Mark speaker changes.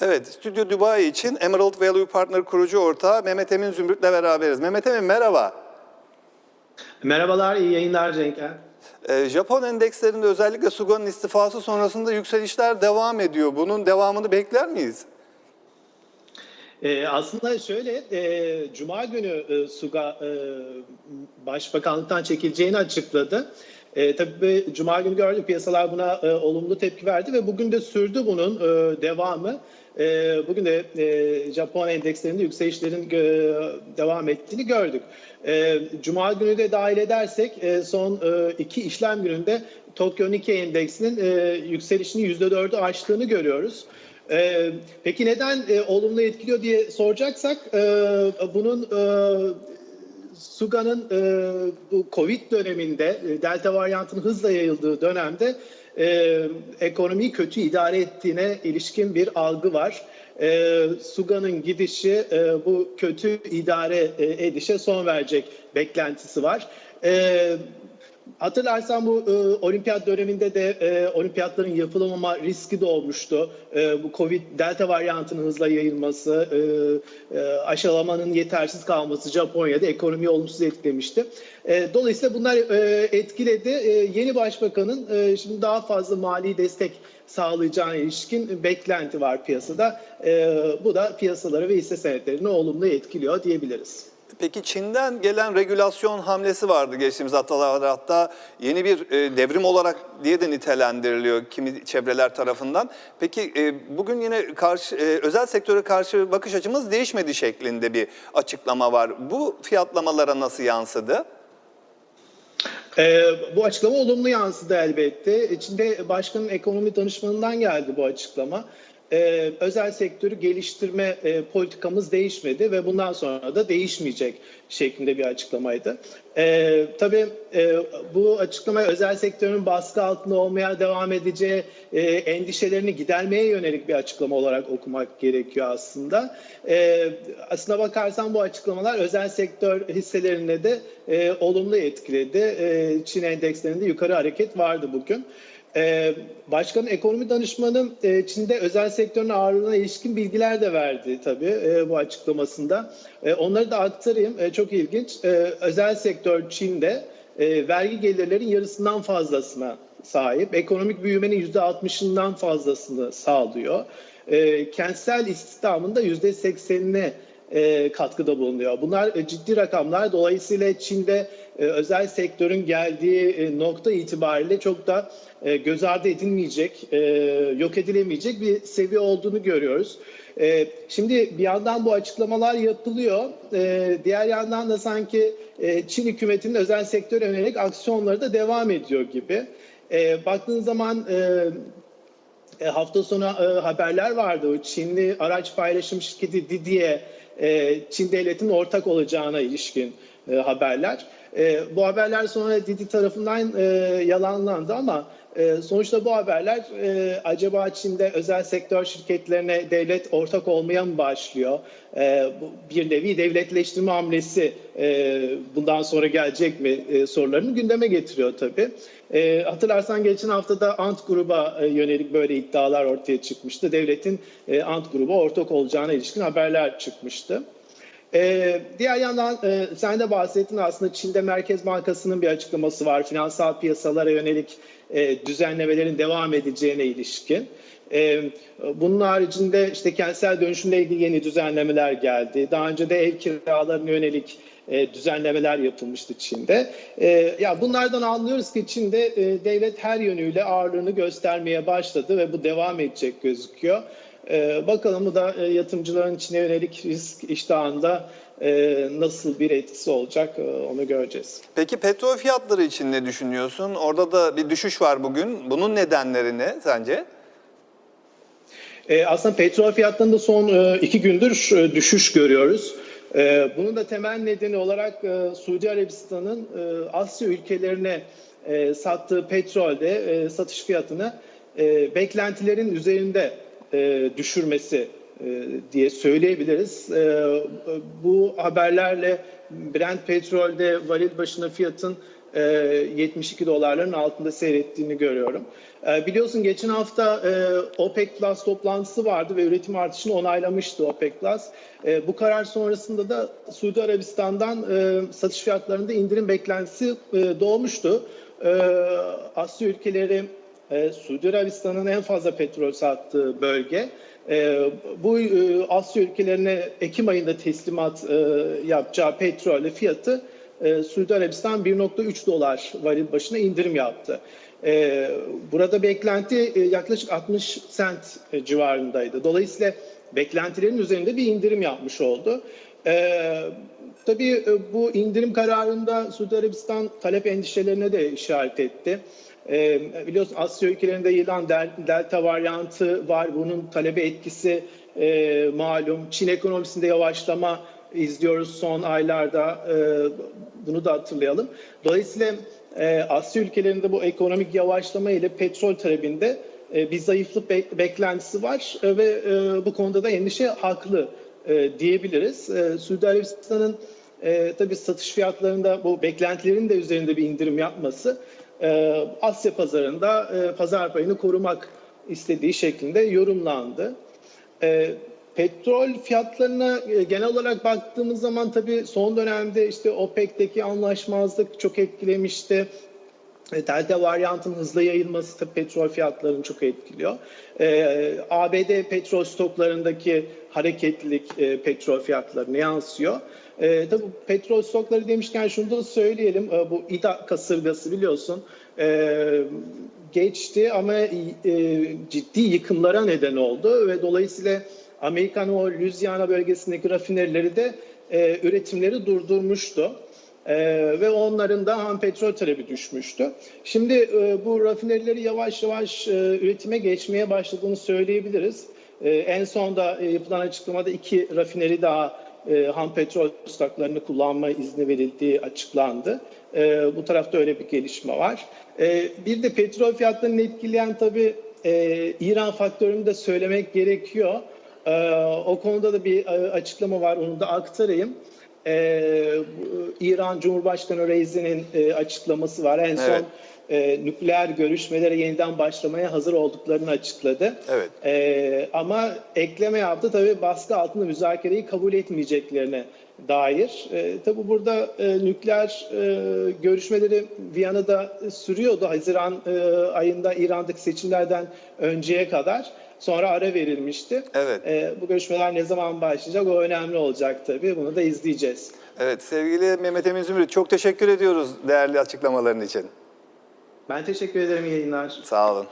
Speaker 1: Evet, Stüdyo Dubai için Emerald Value Partner kurucu ortağı Mehmet Emin Zümrüt'le beraberiz. Mehmet Emin merhaba.
Speaker 2: Merhabalar, iyi yayınlar Cenk.
Speaker 1: Ee, Japon endekslerinde özellikle Suga'nın istifası sonrasında yükselişler devam ediyor. Bunun devamını bekler miyiz?
Speaker 2: Ee, aslında şöyle, e, Cuma günü e, Suga e, Başbakanlıktan çekileceğini açıkladı. E, tabii Cuma günü gördük piyasalar buna e, olumlu tepki verdi ve bugün de sürdü bunun e, devamı. E, bugün de e, Japon endekslerinde yükselişlerin e, devam ettiğini gördük. E, Cuma günü de dahil edersek e, son e, iki işlem gününde Tokyo Nikkei endeksinin e, yükselişini %4'ü aştığını görüyoruz. Ee, peki neden e, olumlu etkiliyor diye soracaksak e, bunun e, Suga'nın e, bu Covid döneminde e, Delta varyantının hızla yayıldığı dönemde e, ekonomiyi kötü idare ettiğine ilişkin bir algı var. E, Suga'nın gidişi e, bu kötü idare e, edişe son verecek beklentisi var. E, Hatırlarsan bu e, olimpiyat döneminde de e, olimpiyatların yapılamama riski de olmuştu. E, bu Covid delta varyantının hızla yayılması, e, e, aşılamanın yetersiz kalması Japonya'da ekonomiyi olumsuz etkilemişti. E, dolayısıyla bunlar e, etkiledi. E, yeni başbakanın e, şimdi daha fazla mali destek sağlayacağına ilişkin beklenti var piyasada. E, bu da piyasaları ve hisse senetlerini olumlu etkiliyor diyebiliriz.
Speaker 1: Peki Çin'den gelen regülasyon hamlesi vardı geçtiğimiz haftalarda. Hatta yeni bir e, devrim olarak diye de nitelendiriliyor kimi çevreler tarafından. Peki e, bugün yine karşı e, özel sektöre karşı bakış açımız değişmedi şeklinde bir açıklama var. Bu fiyatlamalara nasıl yansıdı?
Speaker 2: Ee, bu açıklama olumlu yansıdı elbette. İçinde başkanın ekonomi danışmanından geldi bu açıklama. Ee, özel sektörü geliştirme e, politikamız değişmedi ve bundan sonra da değişmeyecek şeklinde bir açıklamaydı. Ee, tabii e, bu açıklamaya özel sektörün baskı altında olmaya devam edeceği e, endişelerini gidermeye yönelik bir açıklama olarak okumak gerekiyor aslında. E, aslına bakarsan bu açıklamalar özel sektör hisselerine de e, olumlu etkiledi. E, Çin endekslerinde yukarı hareket vardı bugün. Ee, Başkanın ekonomi danışmanı e, Çin'de özel sektörün ağırlığına ilişkin bilgiler de verdi tabii e, bu açıklamasında. E, onları da aktarayım. E, çok ilginç. E, özel sektör Çin'de e, vergi gelirlerin yarısından fazlasına sahip. Ekonomik büyümenin %60'ından fazlasını sağlıyor. E, kentsel istihdamın da %80'ine e, katkıda bulunuyor. Bunlar e, ciddi rakamlar. Dolayısıyla Çin'de e, özel sektörün geldiği nokta itibariyle çok da göz ardı edilmeyecek, yok edilemeyecek bir seviye olduğunu görüyoruz. Şimdi bir yandan bu açıklamalar yapılıyor. Diğer yandan da sanki Çin hükümetinin özel sektöre yönelik aksiyonları da devam ediyor gibi. E, baktığın zaman e, hafta sonu e, haberler vardı. Çinli araç paylaşım şirketi Didi'ye e, Çin devletinin ortak olacağına ilişkin e, haberler. E, bu haberler sonra Didi tarafından e, yalanlandı ama e, sonuçta bu haberler e, acaba Çin'de özel sektör şirketlerine devlet ortak olmaya mı başlıyor? E, bu bir nevi devletleştirme hamlesi e, bundan sonra gelecek mi e, sorularını gündeme getiriyor tabii. E, hatırlarsan geçen hafta da Ant gruba yönelik böyle iddialar ortaya çıkmıştı. Devletin Ant gruba ortak olacağına ilişkin haberler çıkmıştı. Ee, diğer yandan e, sen de bahsettin aslında Çin'de Merkez Bankası'nın bir açıklaması var. Finansal piyasalara yönelik e, düzenlemelerin devam edeceğine ilişkin. E, bunun haricinde işte kentsel dönüşümle ilgili yeni düzenlemeler geldi. Daha önce de ev kiralarına yönelik e, düzenlemeler yapılmıştı Çin'de. E, ya bunlardan anlıyoruz ki Çin'de e, devlet her yönüyle ağırlığını göstermeye başladı ve bu devam edecek gözüküyor. Ee, bakalım bu da e, yatırımcıların içine yönelik risk iştahında e, nasıl bir etkisi olacak e, onu göreceğiz.
Speaker 1: Peki petrol fiyatları için ne düşünüyorsun? Orada da bir düşüş var bugün. Bunun nedenleri ne sence?
Speaker 2: E, aslında petrol fiyatlarında son e, iki gündür e, düşüş görüyoruz. E, bunun da temel nedeni olarak e, Suudi Arabistan'ın e, Asya ülkelerine e, sattığı petrolde e, satış fiyatını e, beklentilerin üzerinde e, düşürmesi e, diye söyleyebiliriz. E, bu haberlerle Brent petrolde varil başına fiyatın e, 72 dolarların altında seyrettiğini görüyorum. Biliyorsun geçen hafta OPEC Plus toplantısı vardı ve üretim artışını onaylamıştı OPEC Plus. Bu karar sonrasında da Suudi Arabistan'dan satış fiyatlarında indirim beklentisi doğmuştu. Asya ülkeleri e, Suudi Arabistan'ın en fazla petrol sattığı bölge. E, bu e, Asya ülkelerine Ekim ayında teslimat e, yapacağı petrol fiyatı e, Suudi Arabistan 1.3 dolar varil başına indirim yaptı. E, burada beklenti e, yaklaşık 60 sent e, civarındaydı. Dolayısıyla beklentilerin üzerinde bir indirim yapmış oldu. E, tabii e, bu indirim kararında Suudi Arabistan talep endişelerine de işaret etti. E, biliyorsun Asya ülkelerinde yayılan del- delta varyantı var. Bunun talebe etkisi e, malum. Çin ekonomisinde yavaşlama izliyoruz son aylarda. E, bunu da hatırlayalım. Dolayısıyla e, Asya ülkelerinde bu ekonomik yavaşlama ile petrol talebinde e, bir zayıflık bek- beklentisi var ve bu konuda da endişe haklı diyebiliriz. E, Suudi Arabistan'ın tabii satış fiyatlarında bu beklentilerin de üzerinde bir indirim yapması e, Asya pazarında e, pazar payını korumak istediği şeklinde yorumlandı. E, petrol fiyatlarına genel olarak baktığımız zaman tabii son dönemde işte OPEC'teki anlaşmazlık çok etkilemişti. Delta varyantının hızla yayılması tabii petrol fiyatlarını çok etkiliyor. Ee, ABD petrol stoklarındaki hareketlilik e, petrol fiyatlarına yansıyor. E, tabii petrol stokları demişken şunu da söyleyelim. E, bu İDA kasırgası biliyorsun e, geçti ama e, ciddi yıkımlara neden oldu ve dolayısıyla Amerikan o Louisiana bölgesindeki rafinerileri de e, üretimleri durdurmuştu. Ee, ve onların da ham petrol talebi düşmüştü. Şimdi e, bu rafinerileri yavaş yavaş e, üretime geçmeye başladığını söyleyebiliriz. E, en son da e, yapılan açıklamada iki rafineri daha e, ham petrol stoklarını kullanma izni verildiği açıklandı. E, bu tarafta öyle bir gelişme var. E, bir de petrol fiyatlarını etkileyen tabii e, İran faktörünü de söylemek gerekiyor. E, o konuda da bir e, açıklama var, onu da aktarayım. Bu İran Cumhurbaşkanı Reizi'nin e, açıklaması var. En son
Speaker 1: Evet.
Speaker 2: e, nükleer görüşmelere yeniden başlamaya hazır olduklarını açıkladı.
Speaker 1: Evet.
Speaker 2: Ee, ama ekleme yaptı tabii baskı altında müzakereyi kabul etmeyeceklerine dair. Ee, tabii burada e, nükleer e, görüşmeleri Viyana'da sürüyordu Haziran e, ayında İran'daki seçimlerden önceye kadar. Sonra ara verilmişti.
Speaker 1: Evet.
Speaker 2: Ee, bu görüşmeler ne zaman başlayacak o önemli olacak tabii. Bunu da izleyeceğiz.
Speaker 1: Evet sevgili Mehmet Emin Zümrüt çok teşekkür ediyoruz değerli açıklamaların için.
Speaker 2: Ben teşekkür ederim yayınlar.
Speaker 1: Sağ olun.